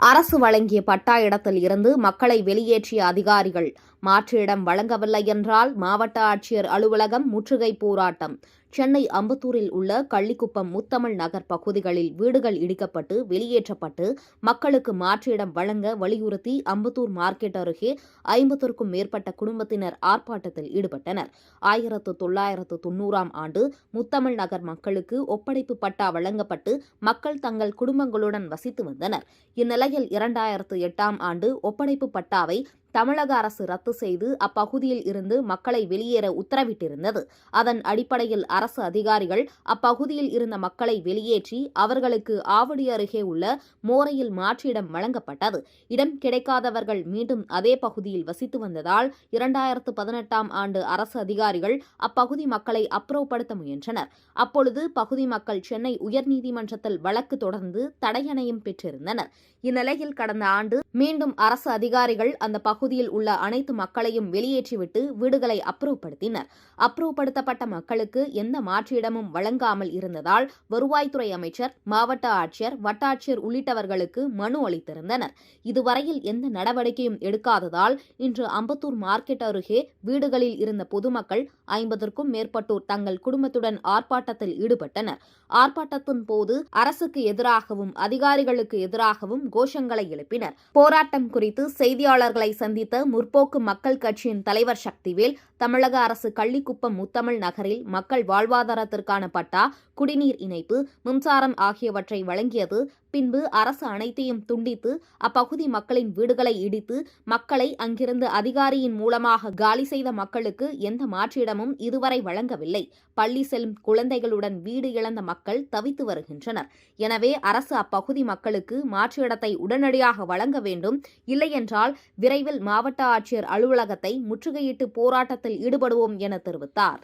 அரசு வழங்கிய பட்டா இடத்தில் இருந்து மக்களை வெளியேற்றிய அதிகாரிகள் மாற்று இடம் வழங்கவில்லை என்றால் மாவட்ட ஆட்சியர் அலுவலகம் முற்றுகை போராட்டம். சென்னை அம்பத்தூரில் உள்ள கள்ளிக்குப்பம் முத்தமிழ் நகர் பகுதிகளில் வீடுகள் இடிக்கப்பட்டு வெளியேற்றப்பட்டு மக்களுக்கு மாற்று இடம் வழங்க வலியுறுத்தி அம்பத்தூர் மார்க்கெட் அருகே ஐம்பத்திற்கும் மேற்பட்ட குடும்பத்தினர் ஆர்ப்பாட்டத்தில் ஈடுபட்டனர். ஆயிரத்து தொள்ளாயிரத்து தொன்னூறாம் ஆண்டு முத்தமிழ் நகர் மக்களுக்கு ஒப்படைப்பு பட்டா வழங்கப்பட்டு மக்கள் தங்கள் குடும்பங்களுடன் வசித்து வந்தனர். இந்நிலையில் இரண்டாயிரத்து எட்டாம் ஆண்டு ஒப்படைப்பு பட்டாவை தமிழக அரசு ரத்து செய்து அப்பகுதியில் இருந்து மக்களை வெளியேற உத்தரவிட்டிருந்தது. அதன் அடிப்படையில் அரசு அதிகாரிகள் அப்பகுதியில் இருந்த மக்களை வெளியேற்றி அவர்களுக்கு ஆவடி அருகே உள்ள மோரையில் மாற்றிடம் வழங்கப்பட்டது. இடம் கிடைக்காதவர்கள் மீண்டும் அதே பகுதியில் வசித்து வந்ததால் இரண்டாயிரத்து பதினெட்டாம் ஆண்டு அரசு அதிகாரிகள் அப்பகுதி மக்களை அப்புறப்படுத்த முயன்றனர். அப்பொழுது பகுதி மக்கள் சென்னை உயர்நீதிமன்றத்தில் வழக்கு தொடர்ந்து தடையணையும் பெற்றிருந்தனர். இந்நிலையில் கடந்த ஆண்டு மீண்டும் அரசு அதிகாரிகள் அந்த பகுதியில் உள்ள அனைத்து மக்களையும் வெளியேற்றிவிட்டு வீடுகளை அப்புறப்படுத்தினர். அப்புறப்படுத்தப்பட்ட மக்களுக்கு எந்த மாற்று இடமும் வழங்காமல் இருந்ததால் வருவாய்த்துறை அமைச்சர் மாவட்ட ஆட்சியர் வட்டாட்சியர் உள்ளிட்டவர்களுக்கு மனு அளித்திருந்தனர். இதுவரையில் எந்த நடவடிக்கையும் எடுக்காததால் இன்று அம்பத்தூர் மார்க்கெட் அருகே வீடுகளில் இருந்த பொதுமக்கள் ஐம்பதற்கும் மேற்பட்டோர் தங்கள் குடும்பத்துடன் ஆர்ப்பாட்டத்தில் ஈடுபட்டனர். ஆர்ப்பாட்டத்தின் போது அரசுக்கு எதிராகவும் அதிகாரிகளுக்கு எதிராகவும் கோஷங்களை எழுப்பினர். போராட்டம் குறித்து செய்தியாளர்களை சந்தித்த சந்தித்த முற்போக்கு மக்கள் கட்சியின் தலைவர் சக்திவேல் தமிழக அரசு கள்ளிக்குப்பம் முத்தமிழ் நகரில் மக்கள் வாழ்வாதாரத்திற்கான பட்டா குடிநீர் இணைப்பு மின்சாரம் ஆகியவற்றை வழங்கியது. பின்பு அரசு அனைத்தையும் துண்டித்து அப்பகுதி மக்களின் வீடுகளை இடித்து மக்களை அங்கிருந்து அதிகாரியின் மூலமாக காலி செய்த மக்களுக்கு எந்த மாற்றிடமும் இதுவரை வழங்கவில்லை. பள்ளி செல்லும் குழந்தைகளுடன் வீடு இழந்த மக்கள் தவித்து வருகின்றனர். எனவே அரசு அப்பகுதி மக்களுக்கு மாற்று இடத்தை உடனடியாக வழங்க வேண்டும். இல்லையென்றால் விரைவில் மாவட்ட ஆட்சியர் அலுவலகத்தை முற்றுகையிட்டு போராட்டத்தில் ஈடுபடுவோம் என தெரிவித்தார்.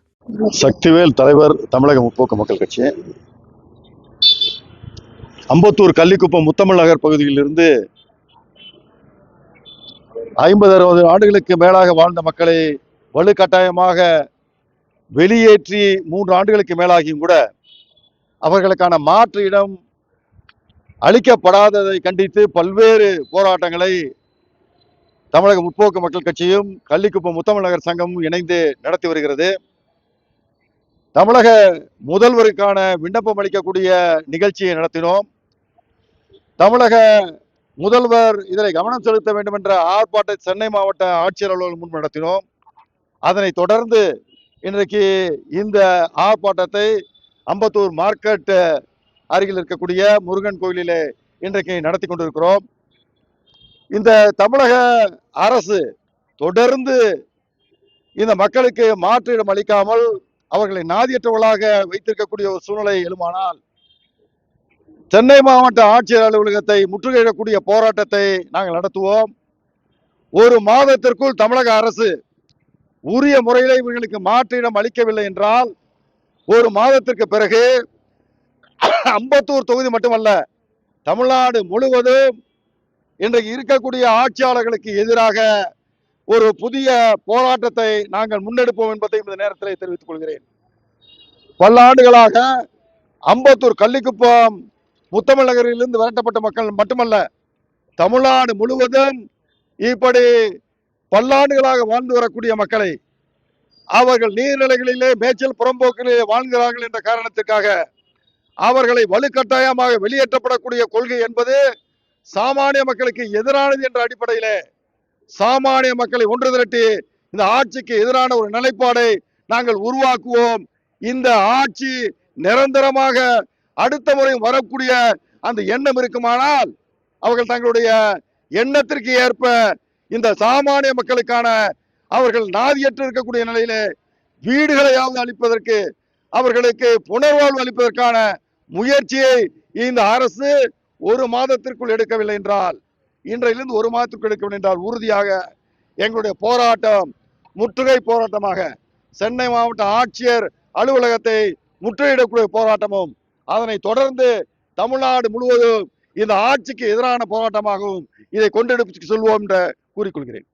சக்திவேல் தலைவர் தமிழக முற்போக்கு மக்கள் கட்சி. அம்பத்தூர் கள்ளிக்குப்பம் முத்தமிழ் நகர் பகுதியிலிருந்து ஐம்பது அறுபது ஆண்டுகளுக்கு மேலாக வாழ்ந்த மக்களை வலுக்கட்டாயமாக வெளியேற்றி மூன்று ஆண்டுகளுக்கு மேலாகியும் கூட அவர்களுக்கான மாற்று இடம் அளிக்கப்படாததை கண்டித்து பல்வேறு போராட்டங்களை தமிழக முற்போக்கு மக்கள் கட்சியும் கள்ளிக்குப்பம் முத்தமிழ் நகர் சங்கமும் இணைந்து நடத்தி வருகிறது. தமிழக முதல்வருக்கான விண்ணப்பம் அளிக்கக்கூடிய நிகழ்ச்சியை நடத்தினோம். தமிழக முதல்வர் இதனை கவனம் செலுத்த வேண்டும் என்ற ஆர்ப்பாட்டத்தை சென்னை மாவட்ட ஆட்சியர் அலுவலகம் முன் நடத்தினோம். அதனை தொடர்ந்து இன்றைக்கு இந்த ஆர்ப்பாட்டத்தை அம்பத்தூர் மார்க்கெட் அருகில் இருக்கக்கூடிய முருகன் கோயிலிலே இன்றைக்கு நடத்தி கொண்டிருக்கிறோம். இந்த தமிழக அரசு தொடர்ந்து இந்த மக்களுக்கு மாற்றிடம் அளிக்காமல் அவர்களை நாதியற்றவர்களாக வைத்திருக்கக்கூடிய ஒரு சூழ்நிலை எழுமானால் சென்னை மாவட்ட ஆட்சியர் அலுவலகத்தை முற்றுகையிடக்கூடிய போராட்டத்தை நாங்கள் நடத்துவோம். ஒரு மாதத்திற்குள் தமிழக அரசு உரிய முறையில் இவர்களுக்கு மாற்றிடம் அளிக்கவில்லை என்றால் ஒரு மாதத்திற்கு பிறகு அம்பத்தூர் தொகுதி மட்டுமல்ல தமிழ்நாடு முழுவதும் இன்றைக்கு இருக்கக்கூடிய ஆட்சியாளர்களுக்கு எதிராக ஒரு புதிய போராட்டத்தை நாங்கள் முன்னெடுப்போம் என்பதை இந்த நேரத்தில் தெரிவித்துக் கொள்கிறேன். பல்லாண்டுகளாக அம்பத்தூர் கள்ளிக்குப்பம் முத்தமிழ் நகரிலிருந்து விரட்டப்பட்ட மக்கள் மட்டுமல்ல தமிழ்நாடு முழுவதும் இப்படி பல்லாண்டுகளாக வாழ்ந்து வரக்கூடிய மக்களை அவர்கள் நீர்நிலைகளிலே மேய்ச்சல் புறம்போக்கிலே வாழ்கிறார்கள் என்ற காரணத்துக்காக அவர்களை வலுக்கட்டாயமாக வெளியேற்றப்படக்கூடிய கொள்கை என்பது சாமானிய மக்களுக்கு எதிரானது என்ற அடிப்படையிலே சாமானிய மக்களை ஒன்று திரட்டி இந்த ஆட்சிக்கு எதிரான ஒரு நிலைப்பாடை நாங்கள் உருவாக்குவோம். இந்த ஆட்சி நிரந்தரமாக அடுத்த முறை வரக்கூடிய அந்த எண்ணம் இருக்குமானால் அவர்கள் தங்களுடைய எண்ணத்திற்கு ஏற்ப இந்த சாமானிய மக்களுக்கான அவர்கள் நாதியற்று இருக்கக்கூடிய நிலையிலே வீடுகளையாவது அளிப்பதற்கு அவர்களுக்கு புனர்வாழ்வு அளிப்பதற்கான முயற்சியை இந்த அரசு ஒரு மாதத்திற்குள் எடுக்கவில்லை என்றால் இன்றையிலிருந்து ஒரு மாதத்திற்குள் எடுக்கவில்லை என்றால் உறுதியாக எங்களுடைய போராட்டம் முற்றுகை போராட்டமாக சென்னை மாவட்ட ஆட்சியர் அலுவலகத்தை முற்றுகையிடக்கூடிய போராட்டமும் அதனை தொடர்ந்து தமிழ்நாடு முழுவதும் இந்த ஆட்சிக்கு எதிரான போராட்டமாகவும் இதை கொண்டெடுப்பு சொல்வோம் என்று கூறிக்கொள்கிறேன்.